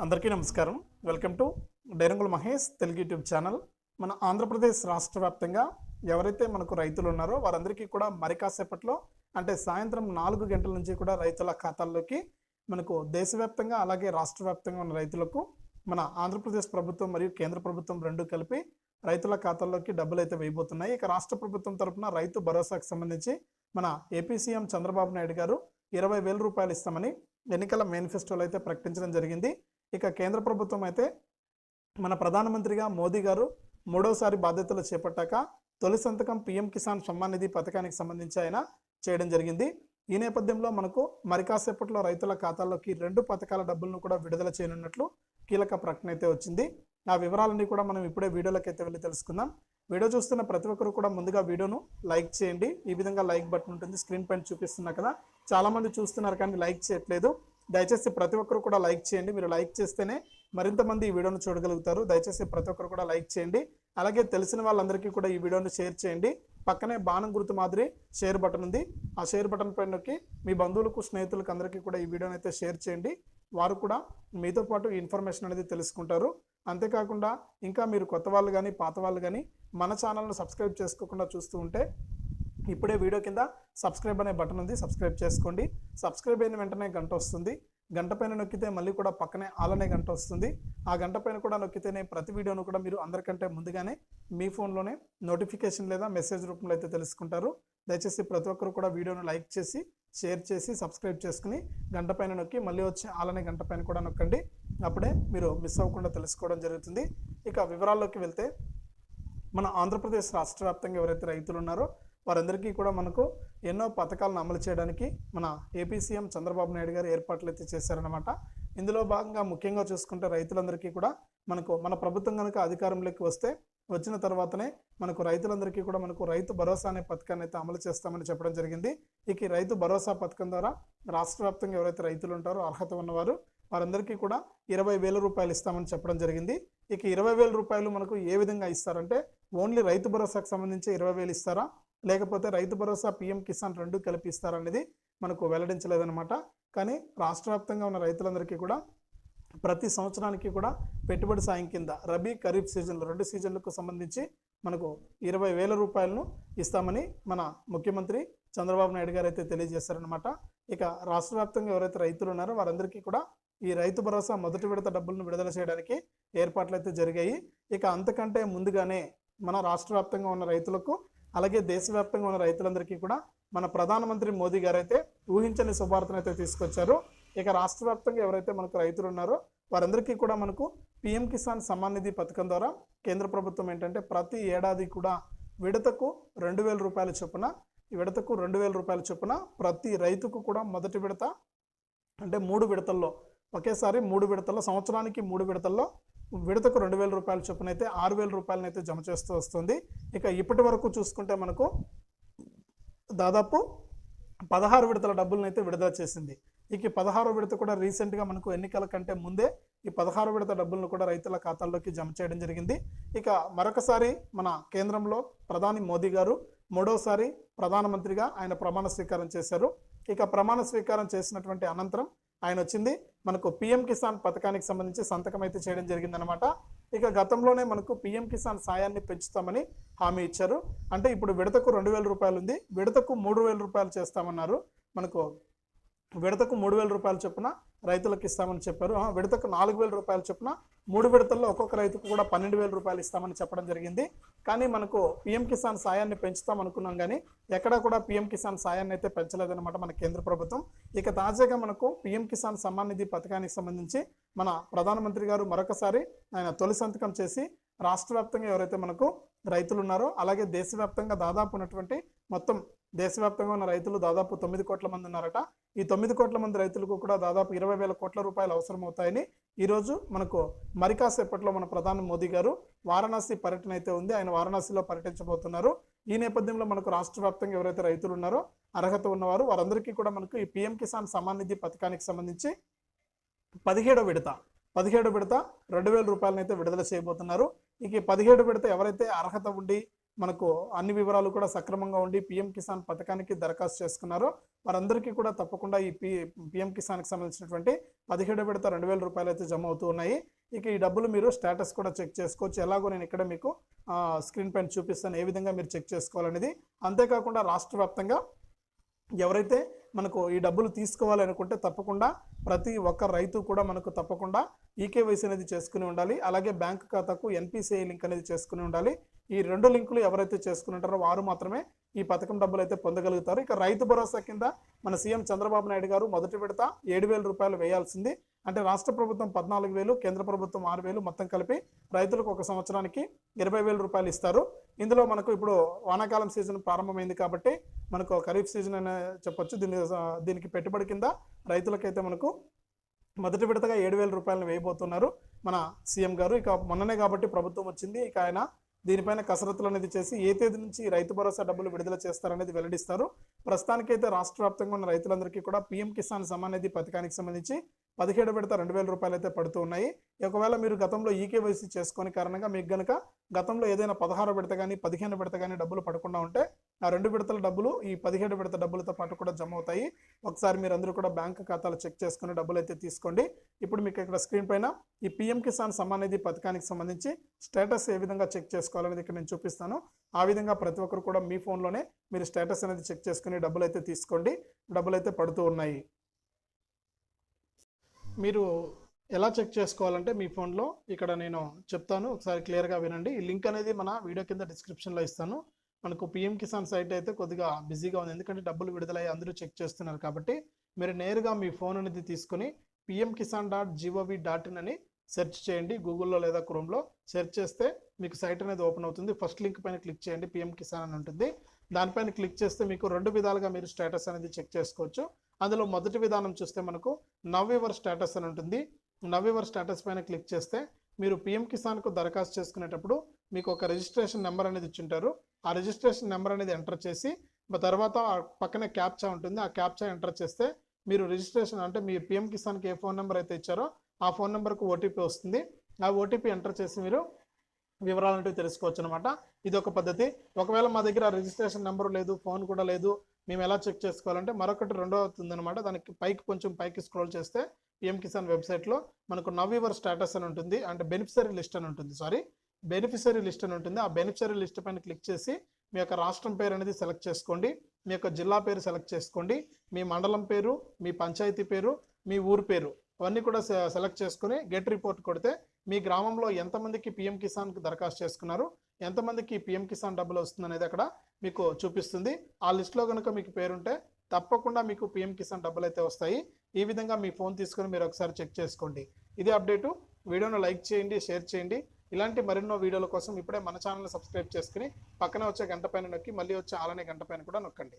అందరికీ నమస్కారం. Welcome to డైరంగుల Mahesh Telugu YouTube channel. మన ఆంధ్రప్రదేశ్ రాష్ట్ర వ్యాప్తంగా ఎవరైతే మనకు రైతులు ఉన్నారో వారందరికీ కూడా మరి కాసేపట్లో అంటే సాయంత్రం నాలుగు గంటల నుంచి కూడా రైతుల ఖాతాల్లోకి మనకు దేశవ్యాప్తంగా అలాగే రాష్ట్ర వ్యాప్తంగా ఉన్న రైతులకు మన ఆంధ్రప్రదేశ్ ప్రభుత్వం మరియు కేంద్ర ప్రభుత్వం రెండు కలిపి రైతుల ఖాతాల్లోకి డబ్బులు అయితే వేయబోతున్నాయి. ఇక రాష్ట్ర ప్రభుత్వం తరపున రైతు భరోసాకు సంబంధించి మన ఏపీ సీఎం చంద్రబాబు నాయుడు గారు ఇరవై వేల రూపాయలు ఇస్తామని ఎన్నికల మేనిఫెస్టోలో అయితే ప్రకటించడం జరిగింది. ఇక కేంద్ర ప్రభుత్వం అయితే మన ప్రధానమంత్రిగా మోదీ గారు మూడోసారి బాధ్యతలు చేపట్టాక తొలి సంతకం పీఎం కిసాన్ సమ్మాన్ నిధి పథకానికి సంబంధించి ఆయన చేయడం జరిగింది. ఈ నేపథ్యంలో మనకు మరి కాసేపట్లో రైతుల ఖాతాల్లోకి రెండు పథకాల డబ్బులను కూడా విడుదల చేయనున్నట్లు కీలక ప్రకటన అయితే వచ్చింది. ఆ వివరాలన్నీ కూడా మనం ఇప్పుడే వీడియోలోకి అయితే వెళ్ళి తెలుసుకుందాం. వీడియో చూస్తున్న ప్రతి ఒక్కరు కూడా ముందుగా వీడియోను లైక్ చేయండి. ఈ విధంగా లైక్ బటన్ ఉంటుంది. స్క్రీన్ పైన చూపిస్తున్నా కదా. చాలామంది చూస్తున్నారు కానీ లైక్ చేయట్లేదు. దయచేసి ప్రతి ఒక్కరు కూడా లైక్ చేయండి. మీరు లైక్ చేస్తేనే మరింత మంది ఈ వీడియోను చూడగలుగుతారు. దయచేసి ప్రతి ఒక్కరు కూడా లైక్ చేయండి. అలాగే తెలిసిన వాళ్ళందరికీ కూడా ఈ వీడియోను షేర్ చేయండి. పక్కనే బాణం గుర్తు మాదిరి షేర్ బటన్ ఉంది. ఆ షేర్ బటన్ పైన నొక్కి మీ బంధువులకు స్నేహితులకు అందరికీ కూడా ఈ వీడియోని అయితే షేర్ చేయండి. వారు కూడా మీతో పాటు ఇన్ఫర్మేషన్ అనేది తెలుసుకుంటారు. అంతేకాకుండా ఇంకా మీరు కొత్త వాళ్ళు కానీ పాత వాళ్ళు కానీ మన ఛానల్ను సబ్స్క్రైబ్ చేసుకోకుండా చూస్తూ ఉంటే ఇప్పుడే వీడియో కింద సబ్స్క్రైబ్ అనే బటన్ ఉంది సబ్స్క్రైబ్ చేసుకోండి. సబ్స్క్రైబ్ అయిన వెంటనే గంట వస్తుంది. గంట పైన నొక్కితే మళ్ళీ కూడా పక్కనే ఆలనే గంట వస్తుంది. ఆ గంట పైన కూడా నొక్కితేనే ప్రతి వీడియోను కూడా మీరు అందరికంటే ముందుగానే మీ ఫోన్లోనే నోటిఫికేషన్ లేదా మెసేజ్ రూపంలో అయితే తెలుసుకుంటారు. దయచేసి ప్రతి ఒక్కరు కూడా వీడియోను లైక్ చేసి షేర్ చేసి సబ్స్క్రైబ్ చేసుకుని గంట పైన నొక్కి మళ్ళీ వచ్చి ఆలనే గంట పైన కూడా నొక్కండి. అప్పుడే మీరు మిస్ అవ్వకుండా తెలుసుకోవడం జరుగుతుంది. ఇక వివరాల్లోకి వెళ్తే మన ఆంధ్రప్రదేశ్ రాష్ట్ర వ్యాప్తంగా ఎవరైతే రైతులు ఉన్నారో వారందరికీ కూడా మనకు ఎన్నో పథకాలను అమలు చేయడానికి మన ఏపీ సీఎం చంద్రబాబు నాయుడు గారు ఏర్పాట్లు అయితే చేశారనమాట ఇందులో భాగంగా ముఖ్యంగా చూసుకుంటే రైతులందరికీ కూడా మనకు మన ప్రభుత్వం కనుక అధికారంలోకి వస్తే వచ్చిన తర్వాతనే మనకు రైతులందరికీ కూడా మనకు రైతు భరోసా అనే పథకాన్ని అయితే అమలు చేస్తామని చెప్పడం జరిగింది. ఇక రైతు భరోసా పథకం ద్వారా రాష్ట్ర వ్యాప్తంగా ఎవరైతే రైతులు ఉంటారో అర్హత ఉన్నవారు వారందరికీ కూడా ఇరవై వేల రూపాయలు ఇస్తామని చెప్పడం జరిగింది. ఇక ఇరవై వేల రూపాయలు మనకు ఏ విధంగా ఇస్తారంటే ఓన్లీ రైతు భరోసాకు సంబంధించి ఇరవై వేలు ఇస్తారా? లేకపోతే రైతు భరోసా పిఎం కిసాన్ రెండు కలిపి ఇస్తారనేది మనకు వెల్లడించలేదన్నమాట. కానీ రాష్ట్ర వ్యాప్తంగా ఉన్న రైతులందరికీ కూడా ప్రతి సంవత్సరానికి కూడా పెట్టుబడి సాయం కింద రబీ ఖరీఫ్ సీజన్లు రెండు సీజన్లకు సంబంధించి మనకు ఇరవై వేల రూపాయలను ఇస్తామని మన ముఖ్యమంత్రి చంద్రబాబు నాయుడు గారు అయితే తెలియజేశారనమాట ఇక రాష్ట్ర వ్యాప్తంగా ఎవరైతే రైతులు ఉన్నారో వారందరికీ కూడా ఈ రైతు భరోసా మొదటి విడత డబ్బులను విడుదల చేయడానికి ఏర్పాట్లు అయితే జరిగాయి. ఇక అంతకంటే ముందుగానే మన రాష్ట్ర వ్యాప్తంగా ఉన్న రైతులకు అలాగే దేశవ్యాప్తంగా ఉన్న రైతులందరికీ కూడా మన ప్రధానమంత్రి మోదీ గారు అయితే ఊహించని శుభార్తను అయితే తీసుకొచ్చారు. ఇక రాష్ట్ర వ్యాప్తంగా ఎవరైతే మనకు రైతులు ఉన్నారో వారందరికీ కూడా మనకు పిఎం కిసాన్ సమ్మాన్ నిధి పథకం ద్వారా కేంద్ర ప్రభుత్వం ఏంటంటే ప్రతి ఏడాది కూడా విడతకు రెండు వేల రూపాయల చొప్పున ఈ విడతకు రెండు వేల రూపాయల చొప్పున ప్రతి రైతుకు కూడా మొదటి విడత అంటే మూడు విడతల్లో ఒకేసారి మూడు విడతల్లో సంవత్సరానికి మూడు విడతల్లో విడతకు రెండు వేల రూపాయల చొప్పున అయితే ఆరు వేల రూపాయలను అయితే జమ చేస్తూ వస్తుంది. ఇక ఇప్పటి వరకు చూసుకుంటే మనకు దాదాపు పదహారు విడతల డబ్బులను అయితే విడుదల చేసింది. ఇక ఈ విడత కూడా రీసెంట్గా మనకు ఎన్నికల కంటే ముందే ఈ పదహారు విడత డబ్బులను కూడా రైతుల ఖాతాల్లోకి జమ చేయడం జరిగింది. ఇక మరొకసారి మన కేంద్రంలో ప్రధాని మోదీ గారు మూడోసారి ప్రధానమంత్రిగా ఆయన ప్రమాణ స్వీకారం చేశారు. ఇక ప్రమాణ స్వీకారం చేసినటువంటి అనంతరం ఆయన వచ్చింది. మనకు పిఎం కిసాన్ పథకానికి సంబంధించి సంతకం అయితే చేయడం జరిగిందనమాట ఇక గతంలోనే మనకు పిఎం కిసాన్ సాయాన్ని పెంచుతామని హామీ ఇచ్చారు. అంటే ఇప్పుడు విడతకు రెండు వేల రూపాయలు ఉంది. విడతకు మూడు వేల రూపాయలు చేస్తామన్నారు. మనకు విడతకు మూడు వేల రూపాయలు చొప్పున రైతులకు ఇస్తామని చెప్పారు. ఆ, విడతకు నాలుగు వేల రూపాయలు చొప్పున మూడు విడతల్లో ఒక్కొక్క రైతుకు కూడా పన్నెండు వేల రూపాయలు ఇస్తామని చెప్పడం జరిగింది. కానీ మనకు పిఎం కిసాన్ సాయాన్ని పెంచుతాం అనుకున్నాం కానీ ఎక్కడా కూడా పిఎం కిసాన్ సాయాన్ని అయితే పెంచలేదన్నమాట మన కేంద్ర ప్రభుత్వం. ఇక తాజాగా మనకు పిఎం కిసాన్ సమ్మాన్ నిధి పథకానికి సంబంధించి మన ప్రధానమంత్రి గారు మరొకసారి ఆయన తొలి సంతకం చేసి రాష్ట్ర వ్యాప్తంగా ఎవరైతే మనకు రైతులు ఉన్నారో అలాగే దేశవ్యాప్తంగా దాదాపు ఉన్నటువంటి మొత్తం దేశవ్యాప్తంగా ఉన్న రైతులు దాదాపు తొమ్మిది కోట్ల మంది ఉన్నారట. ఈ తొమ్మిది కోట్ల మంది రైతులకు కూడా దాదాపు ఇరవై వేల కోట్ల రూపాయలు అవసరం అవుతాయని ఈరోజు మనకు మరి కాసేపట్లో మన ప్రధాని మోదీ గారు వారణాసి పర్యటన అయితే ఉంది. ఆయన వారణాసిలో పర్యటించబోతున్నారు. ఈ నేపథ్యంలో మనకు రాష్ట్ర వ్యాప్తంగా ఎవరైతే రైతులు ఉన్నారో అర్హత ఉన్నవారు వారందరికీ కూడా మనకు ఈ పిఎం కిసాన్ సమాన్ నిధి పథకానికి సంబంధించి పదిహేడో విడత పదిహేడు విడత రెండు వేల రూపాయలనైతే విడుదల చేయబోతున్నారు. ఇక ఈ పదిహేడు విడత ఎవరైతే అర్హత ఉండి మనకు అన్ని వివరాలు కూడా సక్రమంగా ఉండి పిఎం కిసాన్ పథకానికి దరఖాస్తు చేసుకున్నారో. వారందరికీ కూడా తప్పకుండా ఈ పి పిఎం కిసాన్కి సంబంధించినటువంటి పదిహేడు విడత రెండు వేల రూపాయలు అయితే జమ అవుతూ ఉన్నాయి. ఇక ఈ డబ్బులు మీరు స్టేటస్ కూడా చెక్ చేసుకోవచ్చు. ఎలాగో నేను ఇక్కడ మీకు స్క్రీన్ పైన చూపిస్తాను ఏ విధంగా మీరు చెక్ చేసుకోవాలనేది. అంతేకాకుండా రాష్ట్ర వ్యాప్తంగా ఎవరైతే మనకు ఈ డబ్బులు తీసుకోవాలి అనుకుంటే తప్పకుండా ప్రతి ఒక్క రైతు కూడా మనకు తప్పకుండా ఈకేవైసీ అనేది చేసుకుని ఉండాలి. అలాగే బ్యాంక్ ఖాతాకు ఎన్పిసిఐ లింక్ అనేది చేసుకుని ఉండాలి. ఈ రెండు లింకులు ఎవరైతే చేసుకుంటారో వారు మాత్రమే ఈ పథకం డబ్బులు అయితే పొందగలుగుతారు. ఇక రైతు భరోసా కింద మన సీఎం చంద్రబాబు నాయుడు గారు మొదటి విడత ఏడు వేల రూపాయలు వేయాల్సింది. అంటే రాష్ట్ర ప్రభుత్వం పద్నాలుగు వేలు కేంద్ర ప్రభుత్వం ఆరు వేలు మొత్తం కలిపి రైతులకు ఒక సంవత్సరానికి ఇరవై వేల రూపాయలు ఇస్తారు. ఇందులో మనకు ఇప్పుడు వానాకాలం సీజన్ ప్రారంభమైంది కాబట్టి మనకు ఖరీఫ్ సీజన్ అనే చెప్పొచ్చు. దీని దీనికి పెట్టుబడి కింద రైతులకైతే మనకు మొదటి విడతగా ఏడు వేల రూపాయలను వేయబోతున్నారు మన సీఎం గారు. ఇక మొన్ననే కాబట్టి ప్రభుత్వం వచ్చింది. ఇక ఆయన దీనిపైన కసరత్తులు అనేది చేసి ఏ తేదీ నుంచి రైతు భరోసా డబ్బులు విడుదల చేస్తారనేది వెల్లడిస్తారు. ప్రస్తుతానికైతే రాష్ట్ర వ్యాప్తంగా ఉన్న రైతులందరికీ కూడా పీఎం కిసాన్ సమ్మాన్ నిధి పథకానికి సంబంధించి పదిహేడు విడత రెండు వేల రూపాయలు అయితే పడుతూ ఉన్నాయి. ఒకవేళ మీరు గతంలో ఈకేవైసీ చేసుకొని కారణంగా మీకు గనుక గతంలో ఏదైనా పదహారు విడత కానీ పదిహేను విడత కానీ డబ్బులు పడకుండా ఉంటే ఆ రెండు విడతల డబ్బులు ఈ పదిహేడు విడత డబ్బులతో పాటు కూడా జమ అవుతాయి. ఒకసారి మీరు అందరూ కూడా బ్యాంక్ ఖాతాలు చెక్ చేసుకుని డబ్బులు అయితే తీసుకోండి. ఇప్పుడు మీకు ఇక్కడ స్క్రీన్ పైన ఈ పిఎం కిసాన్ సమ్మాన్ నిధి పథకానికి సంబంధించి స్టేటస్ ఏ విధంగా చెక్ చేసుకోవాలనేది ఇక్కడ నేను చూపిస్తాను. ఆ విధంగా ప్రతి ఒక్కరు కూడా మీ ఫోన్లోనే మీరు స్టేటస్ అనేది చెక్ చేసుకుని డబ్బులు అయితే తీసుకోండి. డబ్బులు అయితే పడుతూ ఉన్నాయి. మీరు ఎలా చెక్ చేసుకోవాలంటే మీ ఫోన్లో ఇక్కడ నేను చెప్తాను. ఒకసారి క్లియర్గా వినండి. ఈ లింక్ అనేది మన వీడియో కింద డిస్క్రిప్షన్లో ఇస్తాను. మనకు పిఎం కిసాన్ సైట్ అయితే కొద్దిగా బిజీగా ఉంది. ఎందుకంటే డబ్బులు విడుదలయ్యి అందరూ చెక్ చేస్తున్నారు కాబట్టి మీరు నేరుగా మీ ఫోన్ అనేది తీసుకొని PM Kisan dot G O V dot in అని సెర్చ్ చేయండి. గూగుల్లో లేదా క్రోమ్లో సెర్చ్ చేస్తే మీకు సైట్ అనేది ఓపెన్ అవుతుంది. ఫస్ట్ లింక్ పైన క్లిక్ చేయండి. పిఎం కిసాన్ అని ఉంటుంది. దానిపైన క్లిక్ చేస్తే మీకు రెండు విధాలుగా మీరు స్టేటస్ అనేది చెక్ చేసుకోవచ్చు. అందులో మొదటి విధానం చూస్తే మనకు నవ్వెవర్ స్టేటస్ అని ఉంటుంది. నవ్వెవర్ స్టేటస్ పైన క్లిక్ చేస్తే మీరు పిఎం కిసాన్కు దరఖాస్తు చేసుకునేటప్పుడు మీకు ఒక రిజిస్ట్రేషన్ నెంబర్ అనేది ఇచ్చింటారు ఆ రిజిస్ట్రేషన్ నెంబర్ అనేది ఎంటర్ చేసి తర్వాత పక్కనే క్యాప్చా ఉంటుంది. ఆ క్యాప్చా ఎంటర్ చేస్తే మీరు రిజిస్ట్రేషన్ అంటే మీ పిఎం కిసాన్కి ఏ ఫోన్ నెంబర్ అయితే ఇచ్చారో ఆ ఫోన్ నెంబర్కు ఓటీపీ వస్తుంది. ఆ ఓటీపీ ఎంటర్ చేసి మీరు వివరాలంటూ తెలుసుకోవచ్చు అనమాట ఇది ఒక పద్ధతి. ఒకవేళ మా దగ్గర రిజిస్ట్రేషన్ నెంబర్ లేదు ఫోన్ కూడా లేదు మేము ఎలా చెక్ చేసుకోవాలంటే మరొకటి రెండో అవుతుంది అనమాట దానికి పైకి కొంచెం పైకి స్క్రోల్ చేస్తే పిఎం కిసాన్ వెబ్సైట్లో మనకు నవ్వీవర్ స్టేటస్ అని ఉంటుంది. అంటే బెనిఫిషరీ లిస్ట్ అని ఉంటుంది. సారీ. బెనిఫిషరీ లిస్ట్ అని ఉంటుంది. ఆ బెనిఫిషరీ లిస్ట్ పైన క్లిక్ చేసి మీ యొక్క రాష్ట్రం పేరు అనేది సెలెక్ట్ చేసుకోండి. మీ యొక్క జిల్లా పేరు సెలెక్ట్ చేసుకోండి. మీ మండలం పేరు మీ పంచాయతీ పేరు మీ ఊరు పేరు అవన్నీ కూడా సె- సెలెక్ట్ చేసుకుని గెట్ రిపోర్ట్ కొడితే మీ గ్రామంలో ఎంతమందికి పిఎం కిసాన్కి దరఖాస్తు చేసుకున్నారు? ఎంతమందికి పిఎం కిసాన్ డబ్బులు వస్తుంది అనేది అక్కడ మీకు చూపిస్తుంది. ఆ లిస్ట్లో కనుక మీకు పేరుంటే తప్పకుండా మీకు పిఎం కిసాన్ డబ్బులు అయితే వస్తాయి. ఈ విధంగా మీ ఫోన్ తీసుకొని మీరు ఒకసారి చెక్ చేసుకోండి. ఇది అప్డేటు. వీడియోను లైక్ చేయండి షేర్ చేయండి. ఇలాంటి మరెన్నో వీడియోల కోసం ఇప్పుడే మన ఛానల్ సబ్స్క్రైబ్ చేసుకుని పక్కన వచ్చే గంట పైన నొక్కి మళ్ళీ వచ్చే ఆలనే గంట పైన కూడా నొక్కండి.